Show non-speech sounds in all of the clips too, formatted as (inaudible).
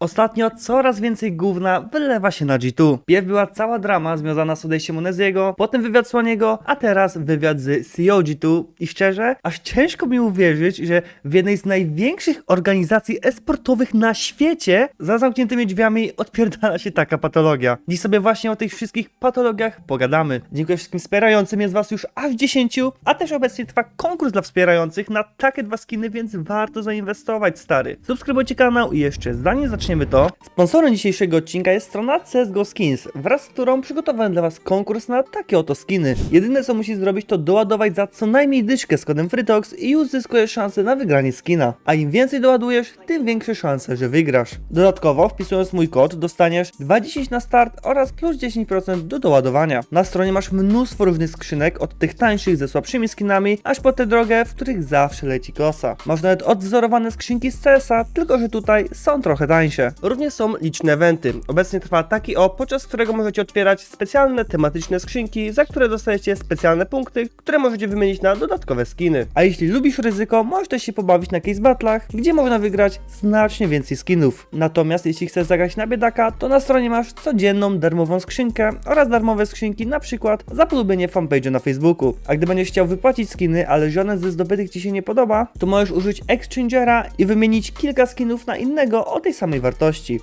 Ostatnio coraz więcej gówna wylewa się na G2. Pierw była cała drama związana z odejściem Moneziego, potem wywiad Słaniego, a teraz wywiad z CEO G2 i szczerze, aż ciężko mi uwierzyć, że w jednej z największych organizacji esportowych na świecie za zamkniętymi drzwiami odpierdala się taka patologia. Dziś sobie właśnie o tych wszystkich patologiach pogadamy. Dziękuję wszystkim wspierającym, jest was już aż 10, a też obecnie trwa konkurs dla wspierających na takie dwa skiny, więc warto zainwestować, stary. Subskrybujcie kanał i jeszcze zanim zaczniemy to, sponsorem dzisiejszego odcinka jest strona CSGO Skins, wraz z którą przygotowałem dla was konkurs na takie oto skiny. Jedyne co musisz zrobić to doładować za co najmniej dyszkę z kodem FreeTox i już zyskujesz szansę na wygranie skina. A im więcej doładujesz, tym większe szanse, że wygrasz. Dodatkowo wpisując mój kod dostaniesz 20 na start oraz plus 10% do doładowania. Na stronie masz mnóstwo różnych skrzynek, od tych tańszych ze słabszymi skinami, aż po te drogie, w których zawsze leci kosa. Masz nawet odwzorowane skrzynki z CS-a, tylko że tutaj są trochę tańsze. Również są liczne eventy. Obecnie trwa taki o, podczas którego możecie otwierać specjalne tematyczne skrzynki, za które dostajecie specjalne punkty, które możecie wymienić na dodatkowe skiny. A jeśli lubisz ryzyko, możesz też się pobawić na case battlach, gdzie można wygrać znacznie więcej skinów. Natomiast jeśli chcesz zagrać na biedaka, to na stronie masz codzienną darmową skrzynkę oraz darmowe skrzynki na przykład za polubienie fanpage'u na Facebooku. A gdy będziesz chciał wypłacić skiny, ale żaden ze zdobytych ci się nie podoba, to możesz użyć Exchangera i wymienić kilka skinów na innego o tej samej wartości.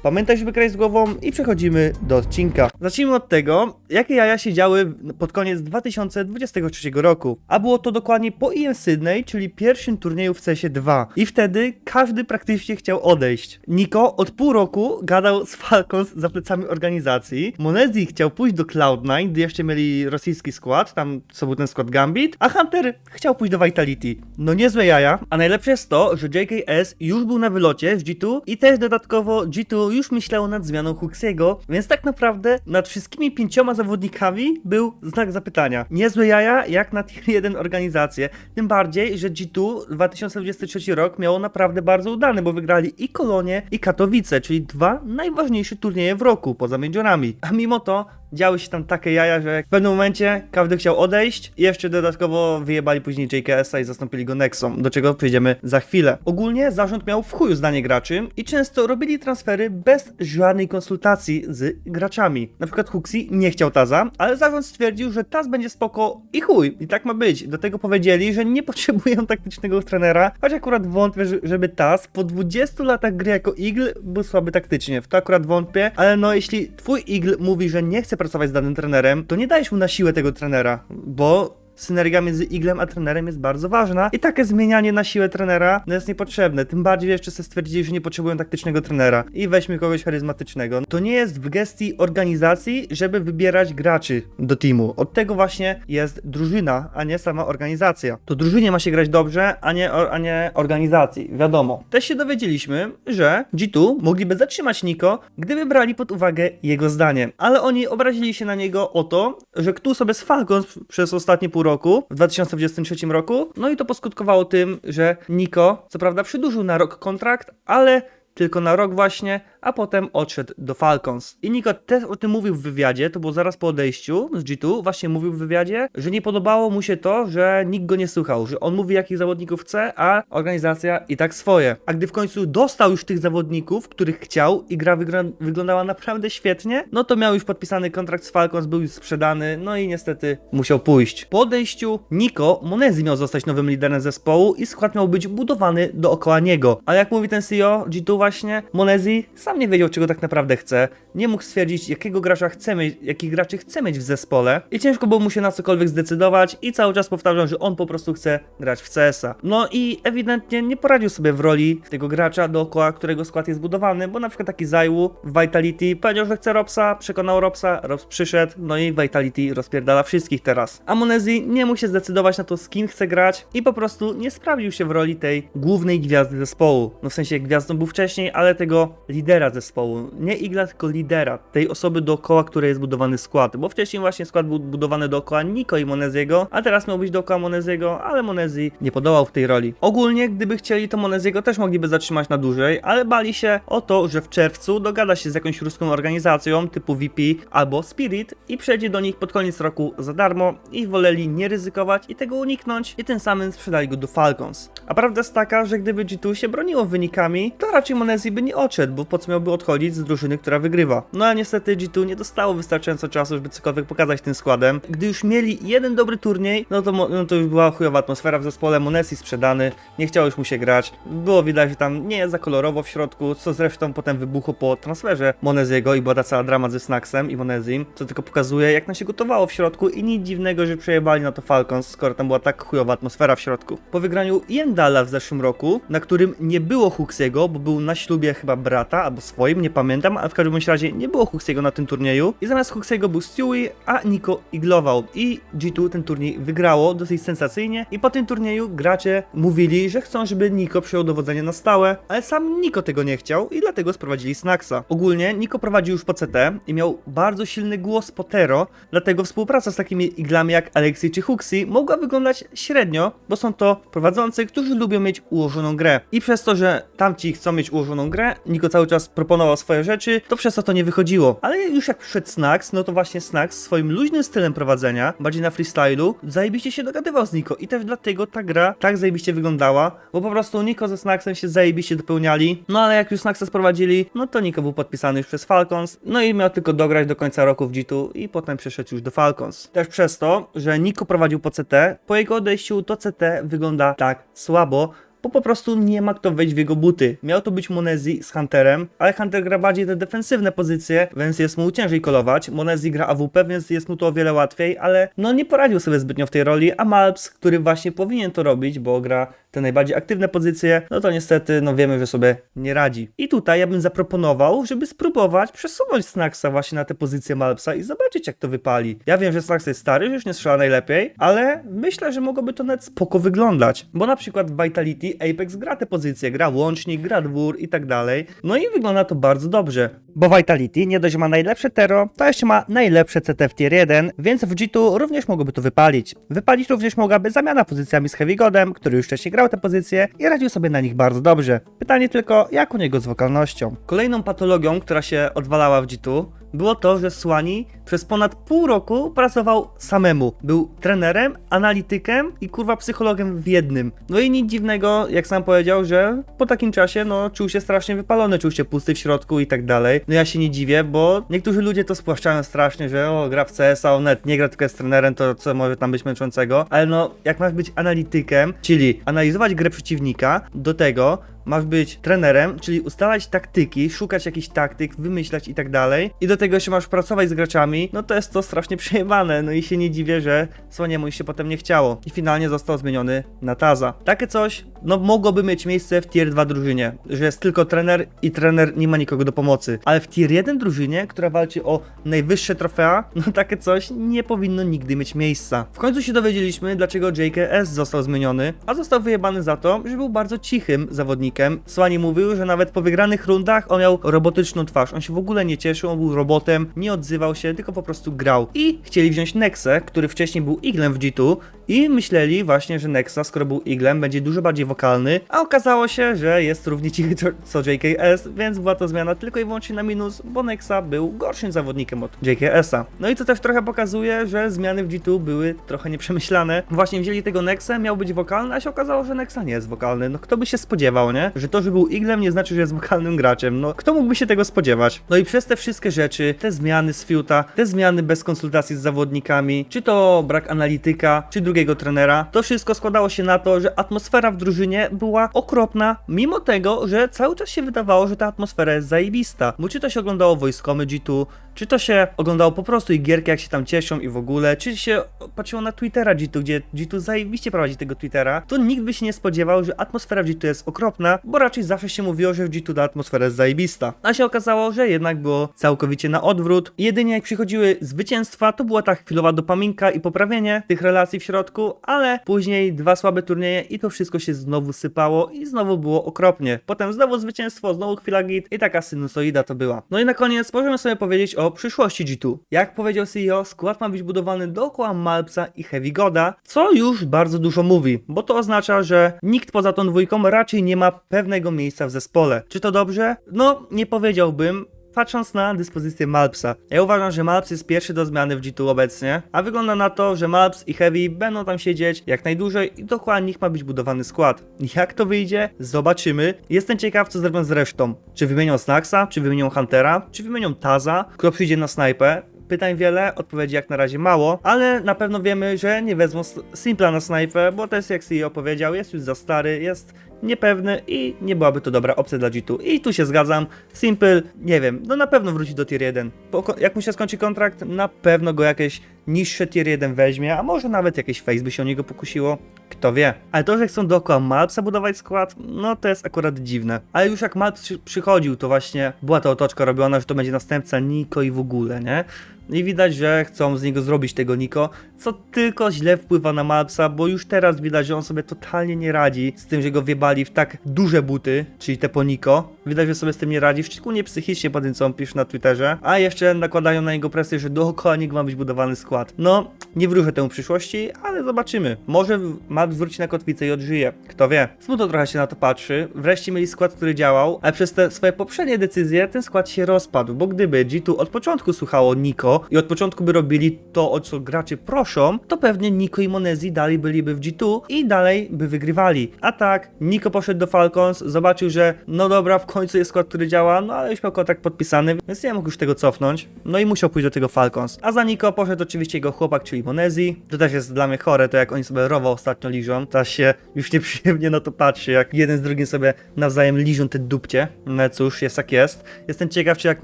Pamiętaj, żeby grać z głową i przechodzimy do odcinka. Zacznijmy od tego, jakie jaja się działy pod koniec 2023 roku. A było to dokładnie po EM Sydney, czyli pierwszym turnieju w CSie 2. I wtedy każdy praktycznie chciał odejść. Niko od pół roku gadał z Falcons za plecami organizacji. Monezi chciał pójść do Cloud9, gdy jeszcze mieli rosyjski skład, tam co był ten skład Gambit, a Hunter chciał pójść do Vitality. No niezłe jaja, a najlepsze jest to, że JKS już był na wylocie w G2 i też dodatkowo G2 już myślało nad zmianą Huxiego, więc tak naprawdę nad wszystkimi pięcioma zawodnikami był znak zapytania. Niezłe jaja jak na tier 1 organizację, tym bardziej, że G2 2023 rok miało naprawdę bardzo udany, bo wygrali i Kolonię i Katowice, czyli dwa najważniejsze turnieje w roku poza majorami. A mimo to działy się tam takie jaja, że w pewnym momencie każdy chciał odejść i jeszcze dodatkowo wyjebali później JKS-a i zastąpili go Nexą, do czego przejdziemy za chwilę. Ogólnie zarząd miał w chuju zdanie graczy i często robili transfery bez żadnej konsultacji z graczami. Na przykład Huxi nie chciał Taza, ale zarząd stwierdził, że Taz będzie spoko i chuj, i tak ma być. Do tego powiedzieli, że nie (laughs) potrzebują taktycznego trenera, choć akurat wątpię, że- żeby Taz po 20 latach gry jako Eagle był słaby taktycznie. W to akurat wątpię, ale no jeśli twój Eagle mówi, że nie chce pracować z danym trenerem, to nie dajesz mu na siłę tego trenera, bo synergia między Iglem a trenerem jest bardzo ważna i takie zmienianie na siłę trenera no jest niepotrzebne. Tym bardziej jeszcze sobie stwierdzili, że nie potrzebują taktycznego trenera i weźmy kogoś charyzmatycznego. To nie jest w gestii organizacji, żeby wybierać graczy do teamu. Od tego właśnie jest drużyna, a nie sama organizacja. To drużynie ma się grać dobrze, a nie, a nie organizacji, wiadomo. Też się dowiedzieliśmy, że G2 mogliby zatrzymać Niko, gdyby brali pod uwagę jego zdanie. Ale oni obrazili się na niego o to, że kto sobie z Falcons przez ostatnie pół roku, w 2023 roku, no i to poskutkowało tym, że Niko, co prawda przedłużył na rok kontrakt, ale tylko na rok właśnie, a potem odszedł do Falcons. I Niko też o tym mówił w wywiadzie, to było zaraz po odejściu z G2, właśnie mówił w wywiadzie, że nie podobało mu się to, że nikt go nie słuchał, że on mówi jakich zawodników chce, a organizacja i tak swoje. A gdy w końcu dostał już tych zawodników, których chciał i gra wyglądała naprawdę świetnie, no to miał już podpisany kontrakt z Falcons, był już sprzedany, no i niestety musiał pójść. Po odejściu Niko, Monezi miał zostać nowym liderem zespołu i skład miał być budowany dookoła niego. Ale jak mówi ten CEO G2 właśnie, Monezi sam nie wiedział czego tak naprawdę chce, nie mógł stwierdzić jakiego gracza chce mieć, jakich graczy chce mieć w zespole i ciężko było mu się na cokolwiek zdecydować i cały czas powtarzał, że on po prostu chce grać w CS-a. No i ewidentnie nie poradził sobie w roli tego gracza dookoła którego skład jest budowany, bo na przykład taki Zaiwu w Vitality powiedział, że chce Robsa, przekonał Robsa, Robs przyszedł, no i Vitality rozpierdala wszystkich teraz. A Monezi nie mógł się zdecydować na to z kim chce grać i po prostu nie sprawdził się w roli tej głównej gwiazdy zespołu. No w sensie gwiazdą był wcześniej, ale tego lidera zespołu. Nie Igla, tylko lidera. Tej osoby dookoła, której jest budowany skład. Bo wcześniej właśnie skład był budowany dookoła Niko i Moneziego, a teraz miał być dookoła Moneziego, ale Monezi nie podołał w tej roli. Ogólnie, gdyby chcieli, to Moneziego też mogliby zatrzymać na dłużej, ale bali się o to, że w czerwcu dogada się z jakąś ruską organizacją typu VP albo Spirit i przejdzie do nich pod koniec roku za darmo i woleli nie ryzykować i tego uniknąć i tym samym sprzedali go do Falcons. A prawda jest taka, że gdyby G2 się broniło wynikami, to raczej Monezi by nie odszedł, bo po co miałby odchodzić z drużyny, która wygrywa. No a niestety G2 nie dostało wystarczająco czasu, żeby cokolwiek pokazać tym składem. Gdy już mieli jeden dobry turniej, no to, no to już była chujowa atmosfera w zespole, Monesi sprzedany, nie chciało już mu się grać. Było widać, że tam nie jest za kolorowo w środku, co zresztą potem wybuchło po transferze Moneziego i była ta cała drama ze Snacksem i Monezim, co tylko pokazuje, jak nam się gotowało w środku i nic dziwnego, że przejebali na to Falcons, skoro tam była tak chujowa atmosfera w środku. Po wygraniu Jendala w zeszłym roku, na którym nie było Huxiego, bo był na ślubie chyba brata albo swoim, nie pamiętam, ale w każdym razie nie było Huxiego na tym turnieju i zamiast Huxiego był Stewie, a Nico iglował i G2 ten turniej wygrało dosyć sensacyjnie i po tym turnieju gracze mówili, że chcą, żeby Nico przejął dowodzenie na stałe, ale sam Nico tego nie chciał i dlatego sprowadzili Snacksa. Ogólnie Nico prowadził już po CT i miał bardzo silny głos Potero, dlatego współpraca z takimi iglami jak Alexi czy Huxi mogła wyglądać średnio, bo są to prowadzący, którzy lubią mieć ułożoną grę. I przez to, że tamci chcą mieć ułożoną grę, Nico cały czas proponował swoje rzeczy, to przez to to nie wychodziło. Ale już jak przyszedł Snacks, no to właśnie Snacks swoim luźnym stylem prowadzenia, bardziej na freestylu, zajebiście się dogadywał z Nico i też dlatego ta gra tak zajebiście wyglądała, bo po prostu Nico ze Snacksem się zajebiście dopełniali, no ale jak już Snacksa sprowadzili, no to Nico był podpisany już przez Falcons, no i miał tylko dograć do końca roku w G2 i potem przeszedł już do Falcons. Też przez to, że Nico prowadził po CT, po jego odejściu to CT wygląda tak słabo, bo po prostu nie ma kto wejść w jego buty. Miał to być Monezi z Hunterem, ale Hunter gra bardziej te defensywne pozycje, więc jest mu ciężej kolować. Monezi gra AWP, więc jest mu to o wiele łatwiej, ale no nie poradził sobie zbytnio w tej roli, a Malps, który właśnie powinien to robić, bo gra te najbardziej aktywne pozycje, no to niestety, no wiemy, że sobie nie radzi. I tutaj ja bym zaproponował, żeby spróbować przesunąć Snacksa właśnie na tę pozycję Malpsa i zobaczyć, jak to wypali. Ja wiem, że Snacks jest stary, że już nie strzela najlepiej, ale myślę, że mogłoby to nawet spoko wyglądać. Bo na przykład w Vitality Apex gra te pozycje, gra łącznik, gra dwór i tak dalej. No i wygląda to bardzo dobrze. Bo Vitality nie dość ma najlepsze Tero, to jeszcze ma najlepsze CT w tier 1, więc w G2 również mogłoby to wypalić. Wypalić również mogłaby zamiana pozycjami z Heavy Godem, który już wcześniej te pozycje i radził sobie na nich bardzo dobrze. Pytanie tylko, jak u niego z wokalnością? Kolejną patologią, która się odwalała w G2, było to, że Słani przez ponad pół roku pracował samemu. Był trenerem, analitykiem i kurwa psychologiem w jednym. No i nic dziwnego, jak sam powiedział, że po takim czasie no czuł się strasznie wypalony, czuł się pusty w środku i tak dalej. No ja się nie dziwię, bo niektórzy ludzie to spłaszczają strasznie, że o, gra w CS, a on nie gra tylko jest trenerem, to co może tam być męczącego. Ale no, jak masz być analitykiem, czyli analizować grę przeciwnika, do tego masz być trenerem, czyli ustalać taktyki, szukać jakichś taktyk, wymyślać i tak dalej. I do tego jeszcze masz pracować z graczami, no to jest to strasznie (laughs) przejebane, no i się nie dziwię, że Słaniemu się potem nie chciało. I finalnie został zmieniony na Taza. Takie coś, no mogłoby mieć miejsce w tier 2 drużynie, że jest tylko trener i trener nie ma nikogo do pomocy. Ale w tier 1 drużynie, która walczy o najwyższe trofea, no takie coś nie powinno nigdy mieć miejsca. W końcu się dowiedzieliśmy, dlaczego JKS został zmieniony, a został wyjebany za to, że był bardzo cichym zawodnikiem. Słani mówił, że nawet po wygranych rundach on miał robotyczną twarz. On się w ogóle nie cieszył, on był robotem, nie odzywał się, tylko po prostu grał. I chcieli wziąć Nexę, który wcześniej był iglem w G2 i myśleli właśnie, że Nexa, skoro był iglem, będzie dużo bardziej wokalny, a okazało się, że jest równie cichy co- JKS, więc była to zmiana tylko i wyłącznie na minus, bo Nexa był gorszym zawodnikiem od JKS-a. No i to też trochę pokazuje, że zmiany w G2 były trochę nieprzemyślane. Właśnie wzięli tego Nexa, miał być wokalny, a się okazało, że Nexa nie jest wokalny. No kto by się spodziewał, nie? Że to, że był iglem nie znaczy, że jest wokalnym graczem. No kto mógłby się tego spodziewać? No i przez te wszystkie rzeczy, te zmiany z Fiuta, te zmiany bez konsultacji z zawodnikami, czy to brak analityka, czy drugiego trenera, to wszystko składało się na to, że atmosfera w drużynie była okropna, mimo tego, że cały czas się wydawało, że ta atmosfera jest zajebista. Bo czy to się oglądało wojskomy G2, czy to się oglądało po prostu i gierki jak się tam cieszą i w ogóle, czy się patrzyło na Twittera G2, gdzie G2 zajebiście prowadzi tego Twittera, to nikt by się nie spodziewał, że atmosfera w G2 jest okropna, bo raczej zawsze się mówiło, że w G2 ta atmosfera jest zajebista. A się okazało, że jednak było całkowicie na odwrót. Jedynie jak przychodziły zwycięstwa, to była ta chwilowa dopaminka i poprawienie tych relacji w środku, ale później dwa słabe turnieje i to wszystko się znowu sypało i znowu było okropnie. Potem znowu zwycięstwo, znowu chwila git i taka sinusoida to była. No i na koniec możemy sobie powiedzieć o przyszłości G2. Jak powiedział CEO, skład ma być budowany dookoła Malpsa i Heavy Goda, co już bardzo dużo mówi, bo to oznacza, że nikt poza tą dwójką raczej nie ma pewnego miejsca w zespole. Czy to dobrze? No, nie powiedziałbym, patrząc na dyspozycję Malpsa. Ja uważam, że Malps jest pierwszy do zmiany w G2 obecnie, a wygląda na to, że Malps i Heavy będą tam siedzieć jak najdłużej i dokładnie nich ma być budowany skład. Jak to wyjdzie? Zobaczymy. Jestem ciekaw, co zrobią z resztą. Czy wymienią Snacksa, czy wymienią Huntera, czy wymienią Taza, kto przyjdzie na snajpę. Pytań wiele, odpowiedzi jak na razie mało, ale na pewno wiemy, że nie wezmą Simpla na snajpę, bo jest jak CEO powiedział, jest już za stary, jest niepewny i nie byłaby to dobra opcja dla G2. I tu się zgadzam. Simple, nie wiem, no na pewno wróci do tier 1. Bo jak mu się skończy kontrakt, na pewno go jakieś niższe tier 1 weźmie, a może nawet jakieś face by się o niego pokusiło. Kto wie. Ale to, że chcą dookoła Malpsa budować skład, no to jest akurat dziwne. Ale już jak przy- przychodził, to właśnie była ta otoczka robiona, że to będzie następca Niko i w ogóle, nie? I widać, że chcą z niego zrobić tego Niko, co tylko źle wpływa na Malpsa, bo już teraz widać, że on sobie totalnie nie radzi z tym, że go wiebali w tak duże buty, czyli te po Niko. Widać, że sobie z tym nie radzi, szczególnie psychicznie po tym, co on pisze na Twitterze. A jeszcze nakładają na niego presję, że dookoła niego ma być budowany skład. No, nie wróżę temu przyszłości, ale zobaczymy. Może Malps wróci na kotwicę i odżyje. Kto wie. Smutno trochę się na to patrzy. Wreszcie mieli skład, który działał, ale przez te swoje poprzednie decyzje ten skład się rozpadł, bo gdyby G2 od początku słuchało Niko i od początku by robili to, o co gracze proszą, to pewnie Niko i Monezi dalej byliby w G2 i dalej by wygrywali. A tak, Niko poszedł do Falcons, zobaczył, że no dobra, w końcu jest skład, który działa, no ale już miał kontrakt podpisany, więc nie mógł już tego cofnąć. No i musiał pójść do tego Falcons. A za Niko poszedł oczywiście jego chłopak, czyli Monezi. To też jest dla mnie chore, to jak oni sobie rowa ostatnio liżą. Teraz się już nieprzyjemnie na to patrzy, jak jeden z drugim sobie nawzajem liżą te dupcie. No cóż, jest jak jest. Jestem ciekaw, czy jak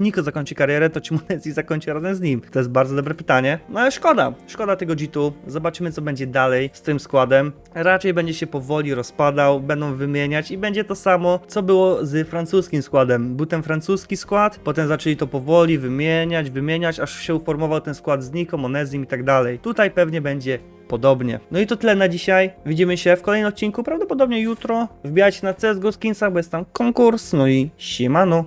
Niko zakończy karierę, to czy Monezi zakończy razem z nim. To jest bardzo dobre pytanie. No ale szkoda, szkoda tego G2. Zobaczymy, co będzie dalej z tym składem. Raczej będzie się powoli rozpadał, będą wymieniać i będzie to samo, co było z francuskim składem. Był ten francuski skład, potem zaczęli to powoli wymieniać, wymieniać, aż się uformował ten skład z Niko, Monezim i tak dalej. Tutaj pewnie będzie podobnie. No i to tyle na dzisiaj. Widzimy się w kolejnym odcinku, prawdopodobnie jutro. Wbijajcie na CSGO Skinsa, bo jest tam konkurs. No i siemano.